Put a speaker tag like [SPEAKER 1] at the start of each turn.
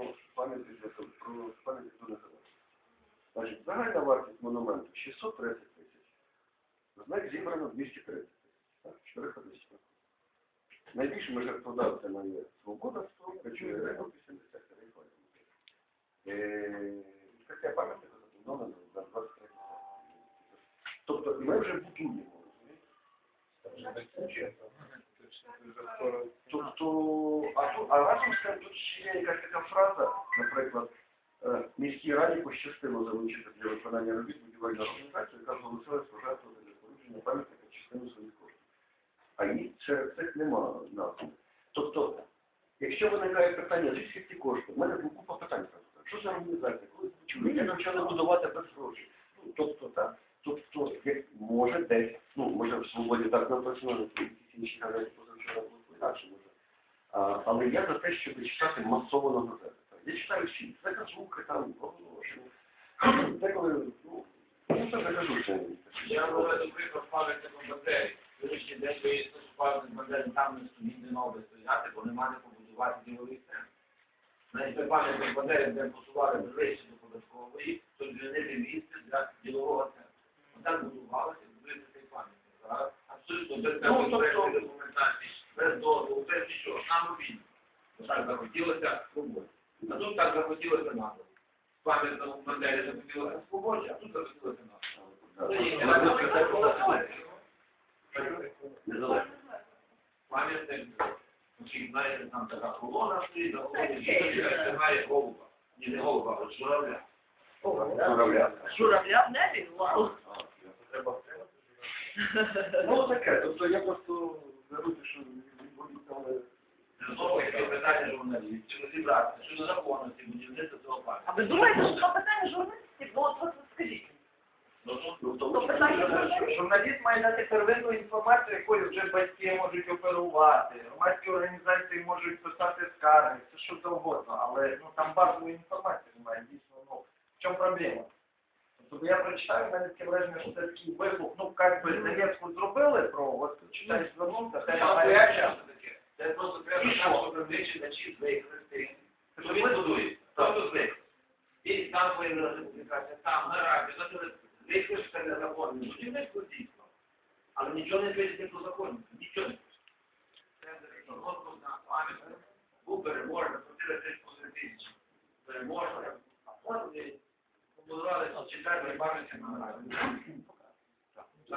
[SPEAKER 1] про пам'ятник про пам'ятник до. Значить, загальна вартість монументу 630 тисяч. З них зібрано 230 тисяч. Так, 400 тисяч. Найбільше ми жертводавцями є Свобода 100, Речовий ринок 80 тарифа. Е, Відкриття пам'ятника заплановано на 23 Тобто ми вже будуємо. Тобто, а, разом з тим тут ще є якась така фраза, наприклад, е, міській раді пощастило залучити для виконання робіт будівельну організацію, яка зголосилась пожертвувати для спорудження пам'ятника частину своїх коштів. А їх серед цих немає назви. Тобто, якщо виникає питання, звідки ці кошти, в мене ну, купа питань. Що за організація? Коли я навчали будувати без грошей? Ну, тобто, так. Тобто, як може десь, ну, може в свободі так написано, на якісь інші газеті позавчора було інакше але я за те, щоб читати масово газети. Я читаю всі, це звуки там, оголошення. Деколи, ну, ну, це не кажу, що
[SPEAKER 2] Я говорю, приклад пам'ятником батареї. Сьогоднішній день виїзд пам'ятник батареї там не стоїть, не мав би стояти, бо нема де побудувати діловий центр. Навіть той пам'ятник батареї, де посували ближче до податкової, то звільнили місце для ділового центру. Отак будувалося, будується цей пам'ятник. Абсолютно без
[SPEAKER 1] Ну, тобто-
[SPEAKER 2] документації, без дозволу, без нічого, сам робіть. Так захотілося свободі. А тут так захотілося надо. Пам'ятник батареї захотілося свободі, а тут захотілося.
[SPEAKER 1] Незалежно.
[SPEAKER 2] Пам'ятник, знаєте, там така колона стоїть, колоні жінка тримає голуба. Ні, не голуба, а журавля.
[SPEAKER 1] Журавля.
[SPEAKER 3] Журавля в небі? Вау.
[SPEAKER 1] Ну, таке, тобто я просто беруся, що відповідали.
[SPEAKER 2] Знову таке питання журналістів, розібратися, що законності будівництва цього
[SPEAKER 3] А ви думаєте, що це питання журналістів? Ну, от от скажіть.
[SPEAKER 2] Ну, ну,
[SPEAKER 1] Ну.
[SPEAKER 4] Журналіст має дати первинну інформацію, якою вже батьки можуть оперувати, громадські організації можуть писати скарги, все що завгодно, але ну там базової інформації немає, дійсно, ну в чому проблема? Тобто я прочитаю, в мене таке враження, що це такий вибух, ну як би Невецьку зробили про, от читаєш звернувся, це
[SPEAKER 2] гаряче. Це просто треба
[SPEAKER 4] що?
[SPEAKER 2] щоб привлечити чи звик християн. Що він будує? Просто звик. І там появилася публікація, там, на радіо, на телевізорі. Звикли, що це незаконно. Ну, будівництво дійсно. Але нічого не пишеться про законність. Нічого не пишеться. Це розпуск на пам'ятник. Був переможний, платили 3,5 тисячі. Переможний. А потім побудували читати пам'ятник на радіо.